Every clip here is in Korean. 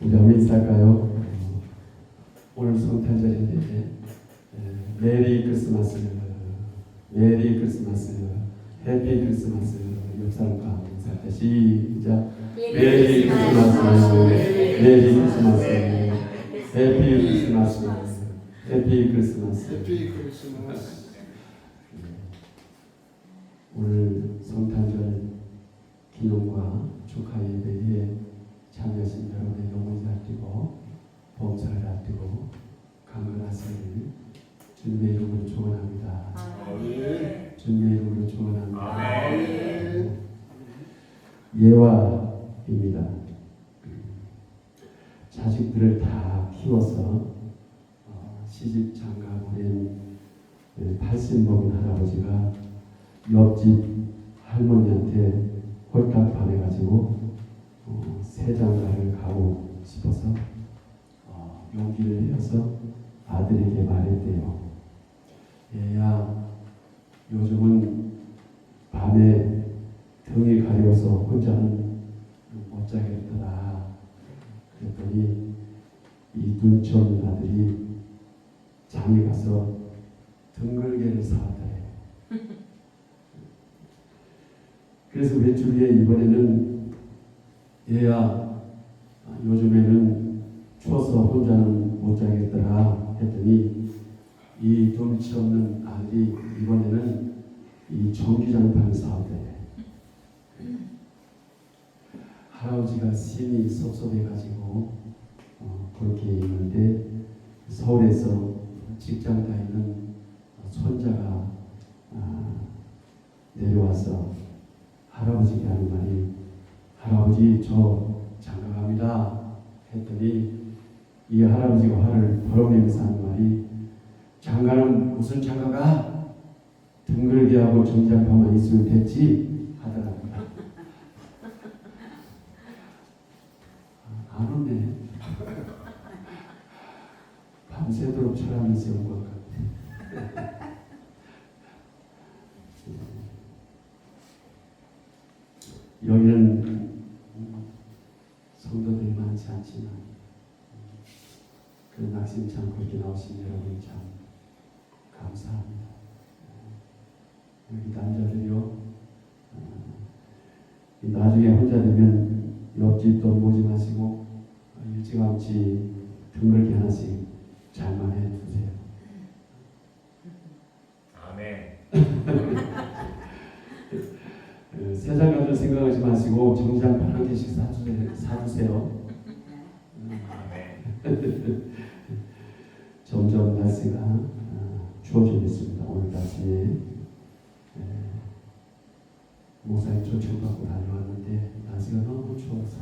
우리 한번 인사할까요? 오늘 성탄절인데 예, 메리 크리스마스 메리 크리스마스 해피 크리스마스 옆 사람과 인사할 때 시작. 메리 크리스마스 메리 크리스마스 해피 크리스마스 해피 크리스마스. 해피 크리스마스. 오늘 성탄절 기념과 축하 예배에 참여하신 여러분의 영혼을 앞두고 범사를 앞두고 강건하시를 주님의 이름으로 축원합니다. 주님의 이름으로 축원합니다. 예화입니다. 자식들을 다 키워서 어, 시집 장가 보낸 80 먹은 할아버지가 옆집 할머니한테 홀딱 반해가지고 어, 새 장가를 가고 싶어서 어, 용기를 내어서 아들에게 말했대요. 얘야, 요즘은 밤에 등이 가려서 혼자는 못 자겠더라. 그랬더니 이 눈치 없는 아들이 장에 가서 등글개를 사왔다래. 그래서 며칠 후에 이번에는 얘야 아, 요즘에는 추워서 혼자는 못 자겠더라 했더니 이 눈치 없는 아들이 이번에는 이 전기장판을 사왔대. 할아버지가 심히 섭섭해가지고 어, 그렇게 있는데 서울에서 직장 다니는 손자가 아, 내려와서 할아버지께 하는 말이 할아버지 저 장가갑니다 했더니 이 할아버지가 화를 벌어내면서 하는 말이 장가는 무슨 장가가 등글기하고 정장파만 있으면 됐지 하더라고요. 아, 안 오네. 밤새도록 철하면서 온것 같아. 여기는 성도들이 많지 않지만 그 낙심 참고 이렇게 나오신 여러분 참 감사합니다. 여기 남자들이요. 어, 나중에 혼자 되면 옆집도 보지 마시고 어, 일찌감치 등글게 하나씩 잘만 해 두세요. 아멘. 그 세상 가족 생각하지 마시고 정장 한 개씩 사주세요. 아멘. 점점 날씨가 어, 추워지고 있습니다. 오늘 아침에 에, 목사님 초청받고 다녀왔는데 날씨가 너무 추워서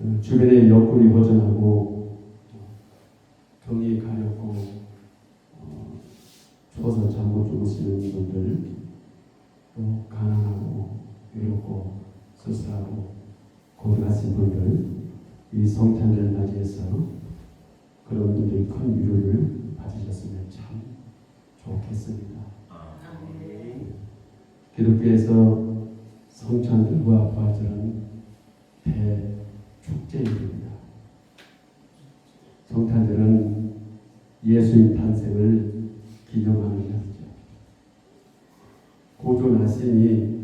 어, 주변에 옆구리 허전하고 어, 등이 가렵고 어, 추워서 잠 못 주무시는 분들 또 가난하고 외롭고 쓸쓸하고 고생하신 분들 이 성탄절 맞이해서 그런 분들이 큰 위로를 받으셨으면 참 좋겠습니다. 아멘. 기독교에서 성탄절과 부활절은 대축제입니다. 성탄절은 예수님 탄생을 기념하는 날이죠. 고존하심이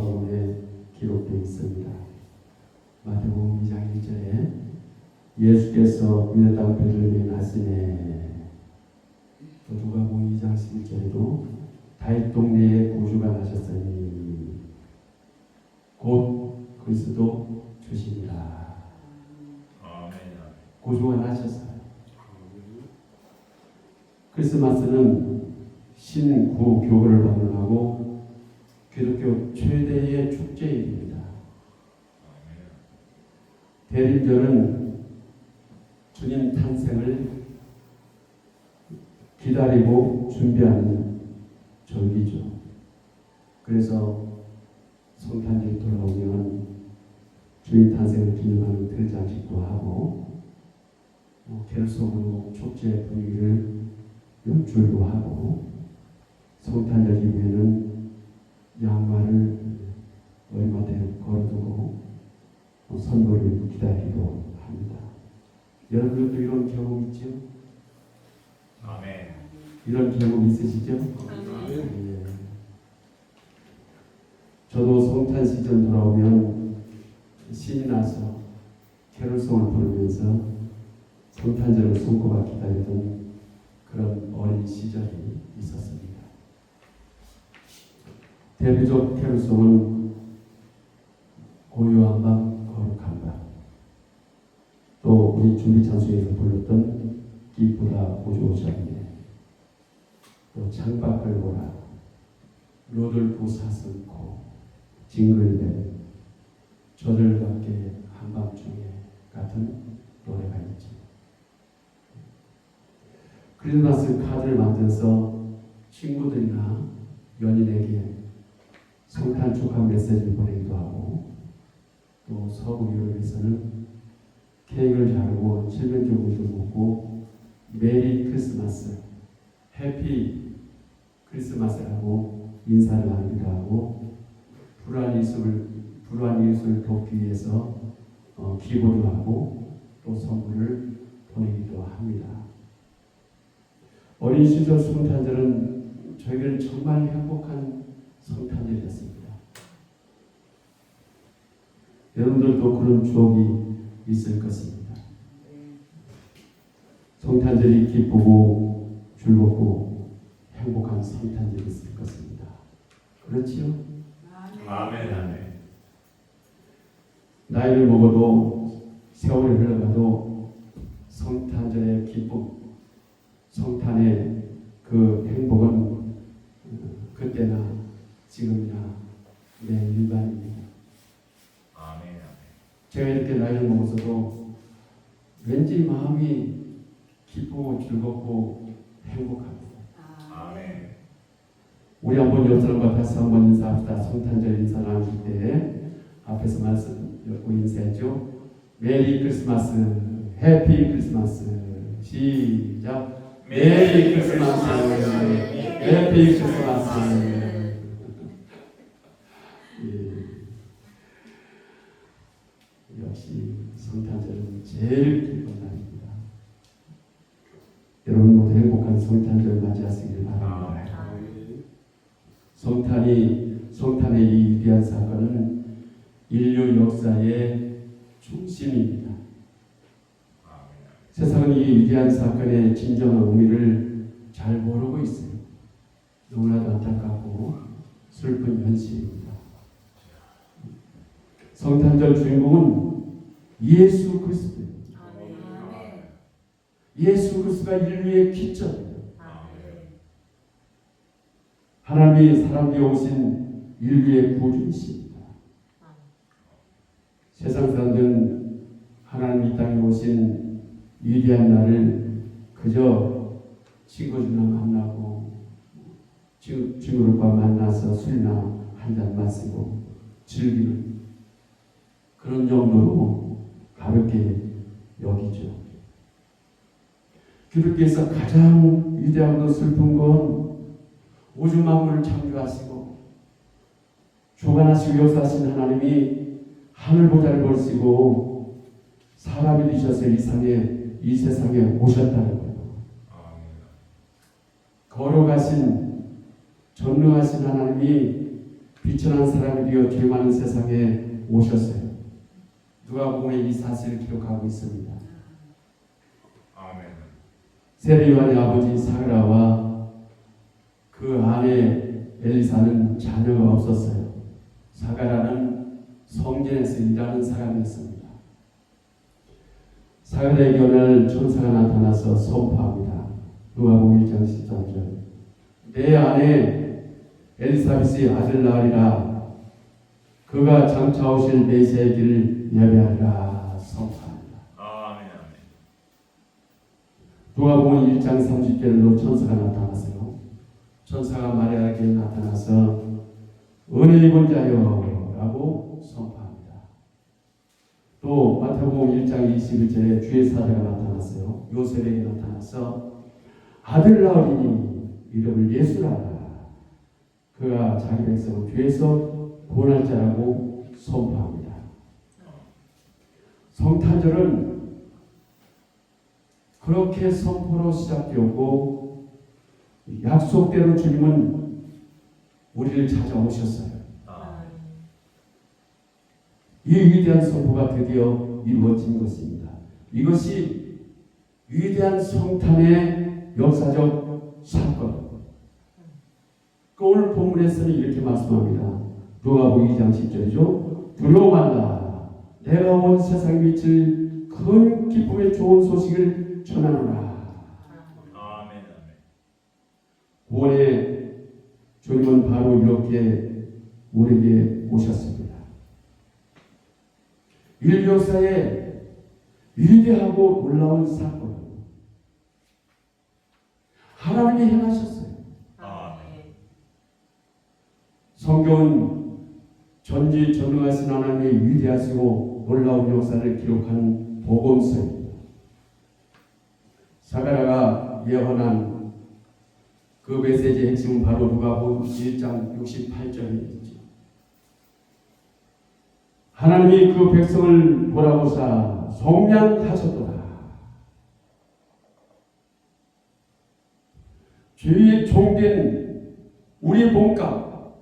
마태복음과 누가복음에 기록되어 있습니다. 마태복음 2장 1절에 예수께서 유대 땅 베들레헴에 나시네 또 누가복음 2장 11절에도 다윗 동네에 고주가 나셨으니 곧 그리스도 주시니라. 고주가 나셨어요. 크리스마스는 신구 교회를 방문하고 기독교 최대의 축제일입니다. 대림절은 주님 탄생을 기다리고 준비하는 절기죠. 그래서 성탄절 돌아오면 주님 탄생을 기념하는 들장식도 하고 어, 계속으로 축제 분위기를 연출도 하고 성탄절 이후에는 양말을 머리맡에 걸어두고 선물을 기다리기도 합니다. 여러분들도 이런 경험 있죠? 아멘. 이런 경험 있으시죠? 아멘. 예. 저도 성탄 시즌 돌아오면 신이 나서 캐롤송을 부르면서 성탄절을 손꼽아 기다리던 그런 어린 시절이 있었습니다. 대표적 캐롤송은 고요한 밤 우리 준비 찬송에서 불렀던 기쁘다 오조오셨네, 또 창밖을 보라, 로들프 사슴코, 징글벨, 저들 밖에 한밤중에 같은 노래가 있죠. 크리스마스 카드를 만들어서 친구들이나 연인에게 성탄 축하 메시지를 보내기도 하고 또 서구 유럽에서는 케이크를 자르고 칠면조금도 먹고 메리 크리스마스, 해피 크리스마스라고 인사를 나누기도 하고 불안 이웃을 불안 이웃을 돕기 위해서 어, 기도도 하고 또 선물을 보내기도 합니다. 어린 시절 성탄절은 저에게는 정말 행복한 성탄절이었습니다. 여러분들도 그런 추억이 있을 것입니다. 성탄절이 기쁘고 즐겁고 행복한 성탄절이 있을 것입니다. 그렇지요? 아멘. 아멘. 나이를 먹어도 세월이 흘러가도 성탄절의 기쁨, 성탄의 그 행복은 어, 그때나 지금이나 내 일반입니다. 제가 이렇게 나이를 먹어서도 왠지 마음이 기쁘고 즐겁고 행복합니다. 아멘. 우리 한번 옆 사람과 다시 한번 인사합시다. 성탄절 인사 나눌 때 앞에서 말씀 고 인사했죠. 메리 크리스마스, 해피 크리스마스. 시작. 메리 크리스마스, 해피 크리스마스. 예. 역시 성탄절은 제일 기쁜 날입니다. 여러분 모두 행복한 성탄절 맞이하시길 바랍니다. 아멘. 성탄이 성탄의 이 위대한 사건은 인류 역사의 중심입니다. 아멘. 세상은 이 위대한 사건의 진정한 의미를 잘 모르고 있어요. 너무나도 안타깝고 슬픈 현실입니다. 성탄절 주인공은 예수 그리스도예요. 예수 그리스도가 인류의 기점이에요. 하나님이 사람 되어 오신 인류의 구주이십니다. 세상 사람들은 하나님 이 땅에 오신 위대한 날을 그저 친구들이랑 만나고 친- 친구들과 만나서 술이나 한 잔 마시고 즐기는 그런 정도로 가볍게 여기죠. 기독교에서 가장 위대하고 슬픈 건 우주 만물을 창조하시고 주관하시고 역사하신 하나님이 하늘 보좌를 벌시고 사람이 되셔서 이 세상에 이 세상에 오셨다는 거예요. 걸어가신 전능하신 하나님이 비천한 사람이 되어 죄 많은 세상에 오셨어요. 누가 보면 이 사실을 기록하고 있습니다. 아멘. 세례 요한의 아버지 사그라와 그 아내 엘리사는 자녀가 없었어요. 사가라는 성전에서 일하는 사람이었습니다. 사가라에게 오늘 천사가 나타나서 선포합니다. 누가복음 1장 13절 내 아내 엘리사벳의 아들 낳으리라 그가 장차 오실 메시아의 길을 예배하리라 선포합니다. 아멘. 아멘. 누가복음 1장 30절로 천사가 나타났어요. 천사가 마리아에게 나타나서 은혜 입은 자여라고 선포합니다. 또 마태복음 1장 21절에 주의 사자가 나타났어요. 요셉에게 나타나서 아들 낳으리니 이름을 예수라 그가 자기 백성을 죄에서 구원할 자라고 선포합니다. 성탄절은 그렇게 선포로 시작되었고 약속대로 주님은 우리를 찾아오셨어요. 아멘. 이 위대한 선포가 드디어 이루어진 것입니다. 이것이 위대한 성탄의 역사적 사건. 그 오늘 본문에서는 이렇게 말씀합니다. 누가복음 2장 10절이죠. 두려워 말라. 내가 온 세상에 미칠 큰 기쁨의 좋은 소식을 전하노라. 아멘. 아멘. 구원의 주님은 바로 이렇게 우리에게 오셨습니다. 인류 역사에 위대하고 놀라운 사건. 하나님이 행하셨어요. 아멘. 성경은 전지전능하신 하나님의 위대하시고 놀라운 역사를 기록한 복음서입니다. 사가랴가 예언한 그 메시지의 핵심은 바로 누가복음 1장 68절이죠. 하나님이 그 백성을 보라보사 성량하셨도다. 죄의 종된 우리 몸값,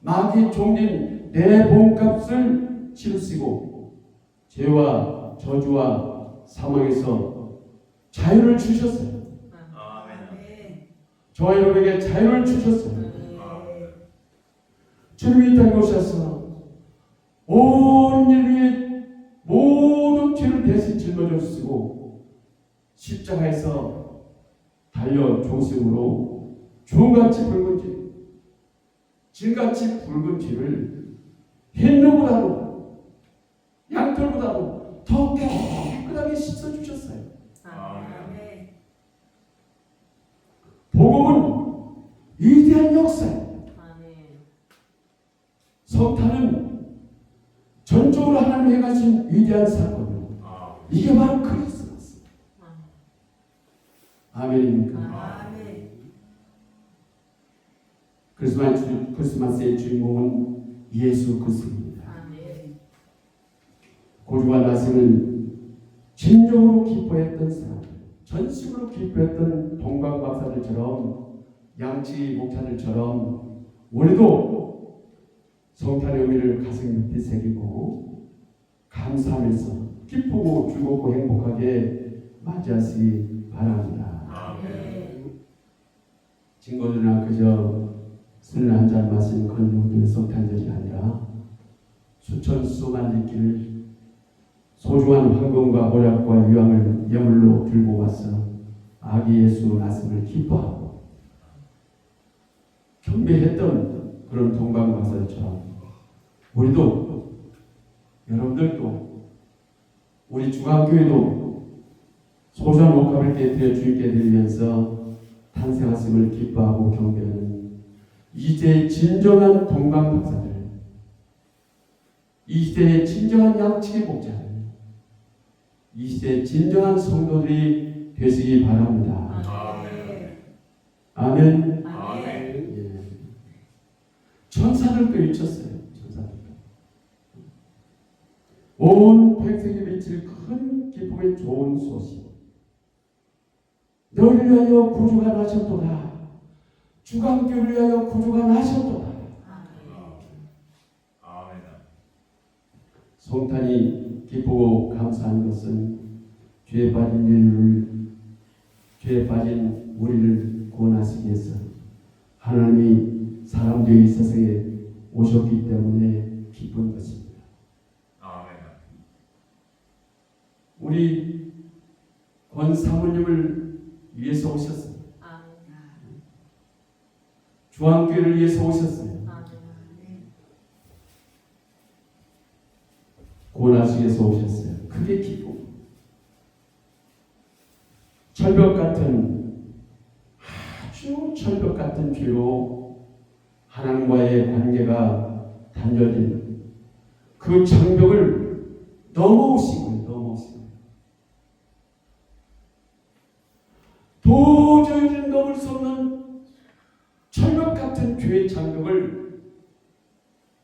마귀 종된 내 몸값을 치르시고 죄와 저주와 사망에서 자유를 주셨어요. 아멘. 저와 여러분에게 자유를 주셨어요. 주님이 이 땅에 오셔서 온 인류의 모든 죄를 대신 짊어졌으고 십자가에서 달려 조승으로 주같이 붉은 죄, 질같이 붉은 죄를 흰눈보다도 양털보다도 더 깨끗하게 씻어주셨어요. 아멘. 복음은 위대한 역사예요. 성탄은 전적으로 하나님이 행하신 위대한 사건이에요. 아멘. 이게 바로 크리스마스. 아멘입니까? 크리스마스, 주- 크리스마스의 주인공은 예수 그리스도입니다. 고주가 나시는 진정으로 기뻐했던 사람, 전심으로 기뻐했던 동방 박사들처럼 양치 목사들처럼 우리도 성탄의 의미를 가슴 깊이 새기고 감사하면서 기쁘고 즐겁고 행복하게 맞이하시기 바랍니다. 아멘. 친구들이나 그저 술 한 잔 마신 그런 정도의 성탄절이 아니라 수천 수만 리끼를 소중한 황금과 보약과 유황을 예물로 들고 와서 아기 예수 나슴을 기뻐하고 경배했던 그런 동방박사들처럼 우리도 여러분들도 우리 중앙교회도 소중한 옷값을 깨뜨려 주님께 드리면서 탄생하심을 기뻐하고 경배하는 이제 진정한 동방박사들 이 시대의 진정한 양측의 목자들 이 시대의 진정한 성도들이 되시기 바랍니다. 아멘. 아멘. 예. 천사들도 잊혔어요. 천사들도. 온 백성이 미칠 큰 기쁨의 좋은 소식. 너를 위하여 구주가 나셨도다. 주강교를 위하여 구주가 나셨도다. 아멘. 성탄이 기쁘고 감사한 것은 죄에 빠진 인류를 죄에 빠진 우리를 구원하시기 위해서 하나님이 사람 되어 이 세상에 오셨기 때문에 기쁜 것입니다. 아멘. 우리 권 사모님을 위해서 오셨어요. 중앙교회를 위해서 오셨어요. 위해서 오셨어요. 그게 기쁨. 철벽 같은 아주 철벽 같은 죄로 하나님과의 관계가 단절된 그 장벽을 넘어오시고 넘어오시고 도저히 넘을 수 없는 철벽 같은 같은 죄의 장벽을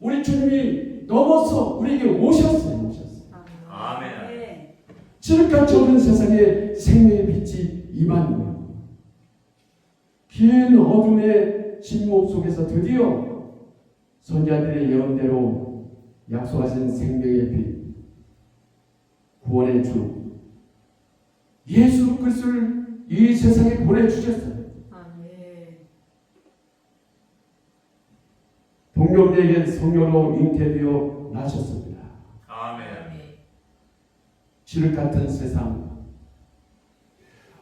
우리 주님이 넘어서 우리에게 오셨어요. 오셨어요. 아멘. 지금까지 없는 세상에 생명의 빛이 임한 거예요. 긴 어둠의 침묵 속에서 드디어 선자들의 예언대로 약속하신 생명의 빛, 구원의 주 예수 그리스도를 이 세상에 보내주셨어요. 동료들에게 성령으로 잉태되어 나셨습니다. 아멘. 지륵 같은 세상,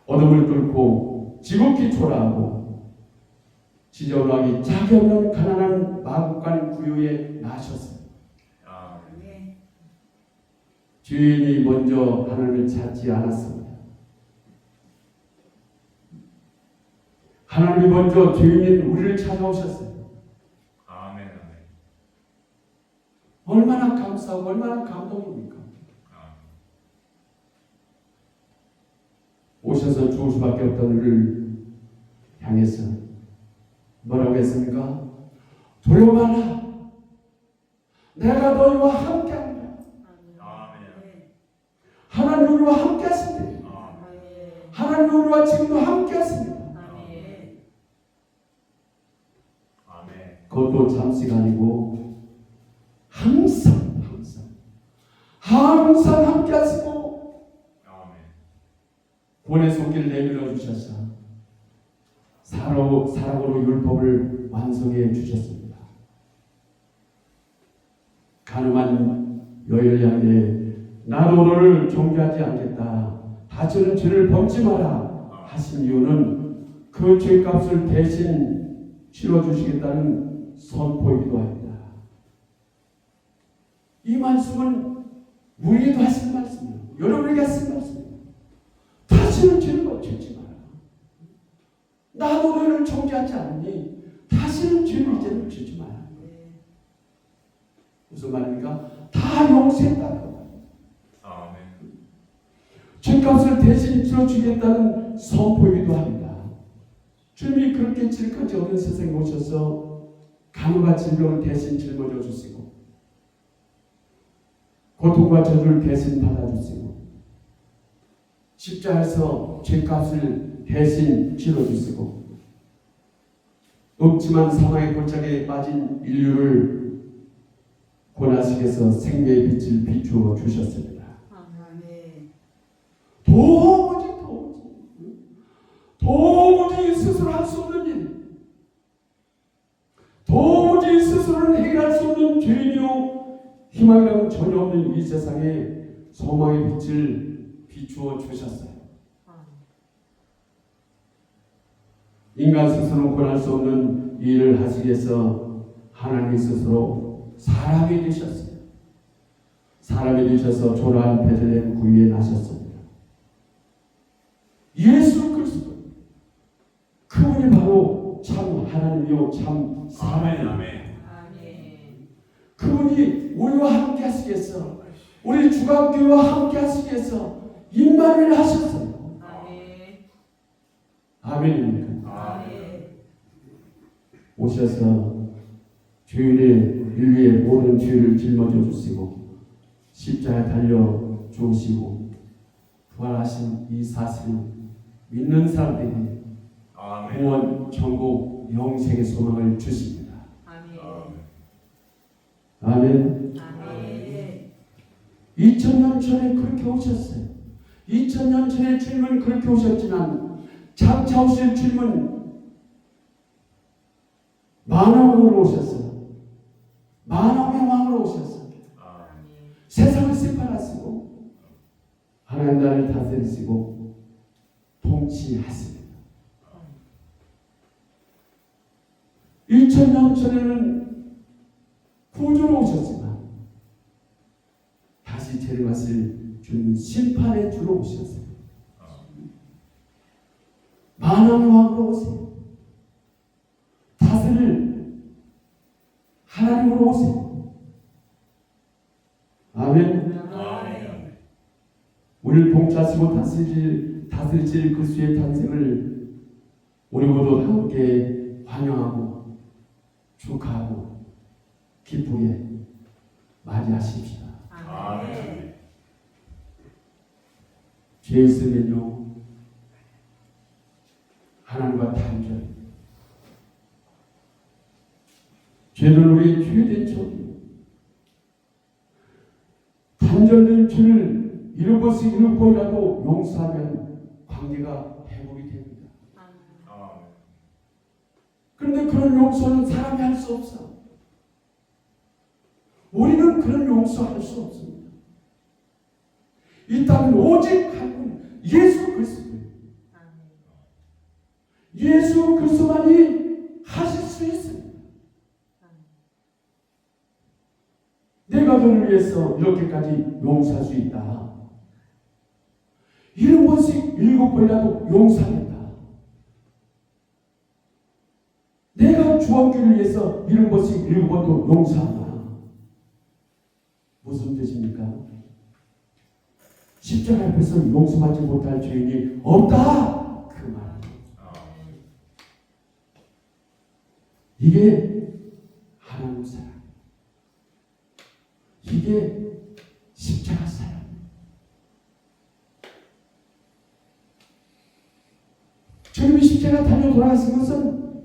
어둠을 뚫고 지극히 초라하고 지저분하기 짝이 없는 가난한 마국간 구유에 나셨어요. 아멘. 죄인이 먼저 하나님을 찾지 않았습니다. 하나님이 먼저 죄인인 우리를 찾아오셨어요. 아멘. 아멘. 얼마나 감사하고 얼마나 감동입니까? 아멘. 오셔서 죽을 수밖에 없던 우리를 향해서 뭐라고 했습니까? 두려워 마라. 내가 너희와 함께 한다. 아멘. 하나님 우리와 함께 하신대. 아멘. 하나님 우리와 지금도 함께 하십니다. 아멘. 그것도 잠시가 아니고 항상 항상 항상 함께 하시고 아멘. 구원의 손길을 내밀어 주셔서 사로 사랑으로 율법을 완성해 주셨습니다. 가늠한 여인을 향해 나도 너를 종교하지 않겠다. 다시는 죄를 범지 마라 하신 이유는 그 죄값을 대신 치러 주시겠다는 선포이기도 합니다. 이 말씀은 우리에도 하신 말씀이에요. 여러분에게 하신 말씀이에요. 다시는 죄를 짓지 나도 너를 정죄하지 않니? 다시는 죄를 이제는 짓지 마라. 무슨 말입니까? 다 용서했다는 거예요. 아멘. 죄값을 대신 치러주겠다는 선포이기도 합니다. 주님이 그렇게 지금까지 어린 세상에 오셔서 간과 질병을 대신 짊어져 주시고 고통과 저주를 대신 받아주시고 십자가에서 죄값을 대신 치러주시고 없지만 사망의 골짜기에 빠진 인류를 고나시에서 생명의 빛을 비추어 주셨습니다. 도무지 도무지 도무지 스스로 할 수 없는 일 도무지 스스로는 해결할 수 없는 죄인이요 희망이라는 전혀 없는 이 세상에 소망의 빛을 비추어 주셨어요. 인간 스스로는 권할 수 없는 이 일을 하시기 위해서 하나님 스스로 사람이 되셨어요. 사람이 되셔서 초라한 베들레헴 구유에 나셨습니다. 예수 그리스도 그분이 바로 참 하나님이요 참 아멘. 사람이요 아멘. 그분이 우리와 함께 하시기 위해서 우리 주간교회와 함께 하시기 위해서 임마를 하셨어요. 아멘입니까? 아멘. 오셔서 죄인의 인류의 모든 죄를 짊어져 주시고 십자가에 달려 죽으시고 부활하신 이 사실을 믿는 사람들에게 아멘. 구원, 천국, 영생의 소망을 주십니다. 아멘. 2000년 전에 그렇게 오셨어요. 2000년 전에 주님은 그렇게 오셨지만 장차 오실 주님은 만왕으로 오셨어요. 만왕의 왕으로 오셨어요. 아멘. 세상을 심판하시고 하나님 나라를 다스리시고 통치하십니다. 2000년 전에는 구주로 오셨지만 다시 재림하실 주님 심판의 주로 오셨어요. 만왕의 왕으로 오세요. 다스릴 하나님으로 오세요. 아멘. 아멘. 우리를 봉사하시고 다스릴, 다스리실 그리스도의 탄생을 우리 모두 함께 환영하고 축하하고 기쁘게 맞이하십시다. 아멘. 죄 있으면요 하나님과 단절. 죄는 우리의 죄된 적이요. 단절된 죄를 잃어버스 잃어버리라도 용서하면 관계가 회복이 됩니다. 그런데 그런 용서는 사람이 할 수 없어. 우리는 그런 용서할 수 없습니다. 이 땅은 오직 한 분, 예수 그리스도. 예수 그리스도만이 하실 수 있습니다. 내가 너를 위해서 이렇게까지 용서할 수 있다. 일흔 번씩 일곱 번이라도 용서하겠다. 내가 주원기를 위해서 일흔 번씩 일곱 번도 용서한다. 무슨 뜻입니까? 십자가 앞에서 용서받지 못할 죄인이 없다. 그 말이에요. 아멘. 이게 하나님 사랑. 이게 십자가 사랑. 주님이 십자가 달려 돌아가신 것은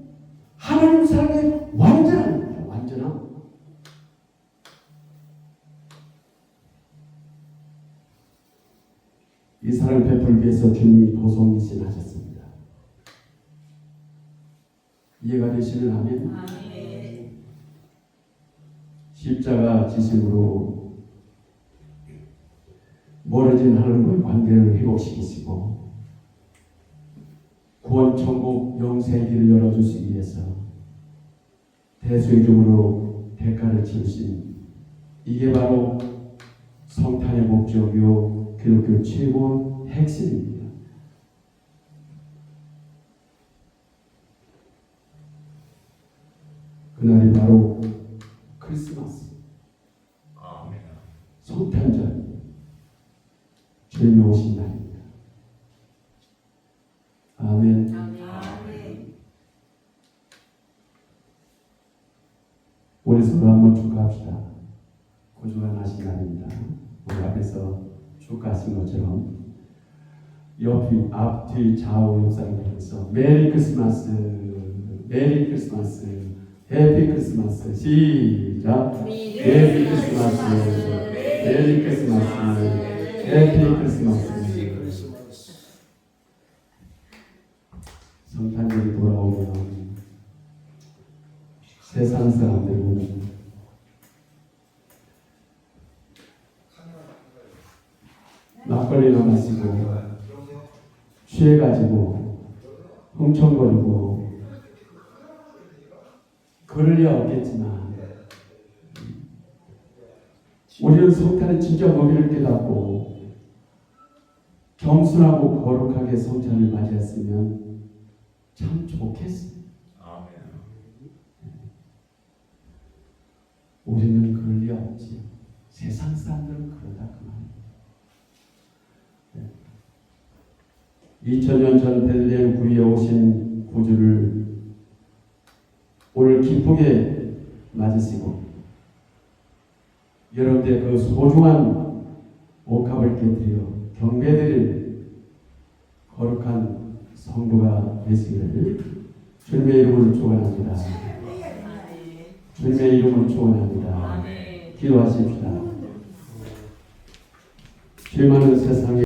하나님 사랑의 완전한 겁니다. 완전한. 이 사랑을 베풀기 위해서 주님이 도성이신 하셨습니다. 이해가 되시는 아멘. 아멘. 십자가 지심으로 멀어진 하나님과의 관계를 회복시키시고 구원 천국 영생의 길을 열어주시기 위해서 대수의 죽음으로 대가를 치르신 이게 바로 성탄의 목적이요 기독교 최고 핵심입니다. 그날이 바로 크리스마스 아멘. 성탄절 주님이 오신 날입니다. 아멘. 아멘. 우리 서로 한번 축하합시다. 고주가 나신 날입니다. 우리 앞에서 축하하신 것처럼 옆이 앞뒤 좌우 옆사람을 향해서 메리 크리스마스 메리 크리스마스 해피 크리스마스 시작. 메리 크리스마스 메리 크리스마스 해피 크리스마스. 성탄절이 돌아오면 세상 사람들은 막걸리나 마시고 취해가지고 흥청거리고 그럴 리 없겠지만 우리는 성탄의 진짜 의미를 깨닫고 겸손하고 거룩하게 성탄을 맞이했으면 참 좋겠어요. 우리는 그럴 리 없지. 세상 사람들은 그러다 그만. 2000년 전 베들레헴 구에 오신 구주를 오늘 기쁘게 맞으시고 여러분들 그 소중한 옥합을 깨뜨려 경배드릴 거룩한 성도가 되시기를 주님의 이름으로 축원합니다. 주님의 이름으로 축원합니다. 기도하십시다. 죄 많은 세상에